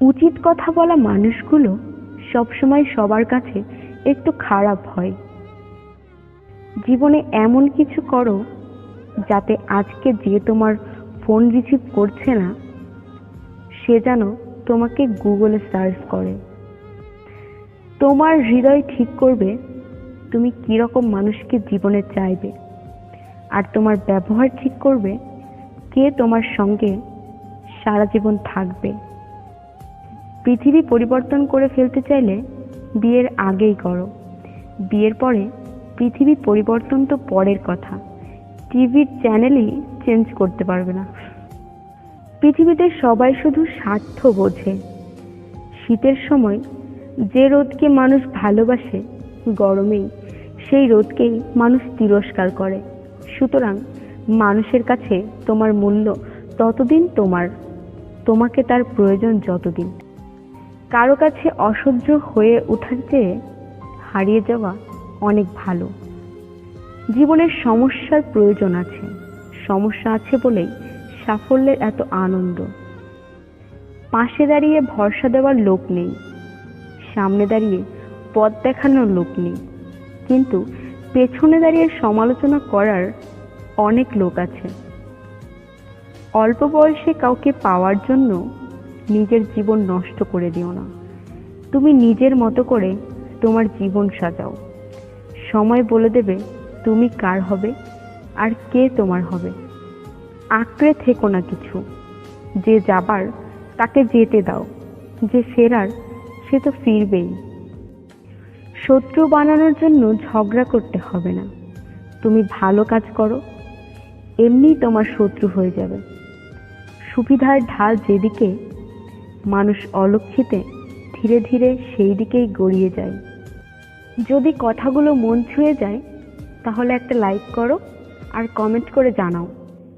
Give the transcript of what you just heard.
উচিত কথা বলা মানুষগুলো সবসময় সবার কাছে একটু খারাপ হয়। জীবনে এমন কিছু করো যাতে আজকে যে তোমার ফোন রিসিভ করছে না, সে যেন তোমাকে গুগলে সার্চ করে। তোমার হৃদয় ঠিক করবে তুমি কীরকম মানুষকে জীবনে চাইবে। আর তোমার ব্যবহার ঠিক করবে কে তোমার সঙ্গে সারা জীবন থাকবে। পৃথিবী পরিবর্তন করে ফেলতে চাইলে বিয়ের আগেই করো। বিয়ের পরে পৃথিবী পরিবর্তন তো পরের কথা। টিভির চ্যানেলই চেঞ্জ করতে পারবে না। পৃথিবীতে সবাই শুধু স্বার্থ বোঝে। শীতের সময় যে রোদকে মানুষ ভালোবাসে, গরমেই সেই রোদকেই মানুষ তিরস্কার করে। সুতরাং মানুষের কাছে তোমার মূল্য ততদিন তোমার, তোমাকে তার প্রয়োজন যতদিন। কারও কাছে অসহ্য হয়ে ওঠার চেয়ে হারিয়ে যাওয়া অনেক ভালো। জীবনের সমস্যার প্রয়োজন আছে। সমস্যা আছে বলেই সাফল্যের এত আনন্দ। পাশে দাঁড়িয়ে ভরসা দেওয়ার লোক নেই। সামনে দাঁড়িয়ে পথ দেখানোর লোক নেই। কিন্তু পেছনে দাঁড়িয়ে সমালোচনা করার অনেক লোক আছে। অল্প বয়সে কাউকে পাওয়ার জন্য নিজের জীবন নষ্ট করে দিও না। তুমি নিজের মতো করে তোমার জীবন সাজাও। সময় বলে দেবে তুমি কার হবে আর কে তোমার হবে। আঁকড়ে থেকো না কিছু। যে যাবার, তাকে যেতে দাও। যে ফেরার, সে তো ফিরবেই। শত্রু বানানোর জন্য ঝগড়া করতে হবে না। তুমি ভালো কাজ করো এমনিই তোমার শত্রু হয়ে যাবে। সুবিধার ঢাল যেদিকে মানুষ অলক্ষিতে ধীরে ধীরে সেই দিকেই গড়িয়ে যায়। যদি কথাগুলো মন ছুঁয়ে যায়, তাহলে একটা লাইক করো আর কমেন্ট করে জানাও।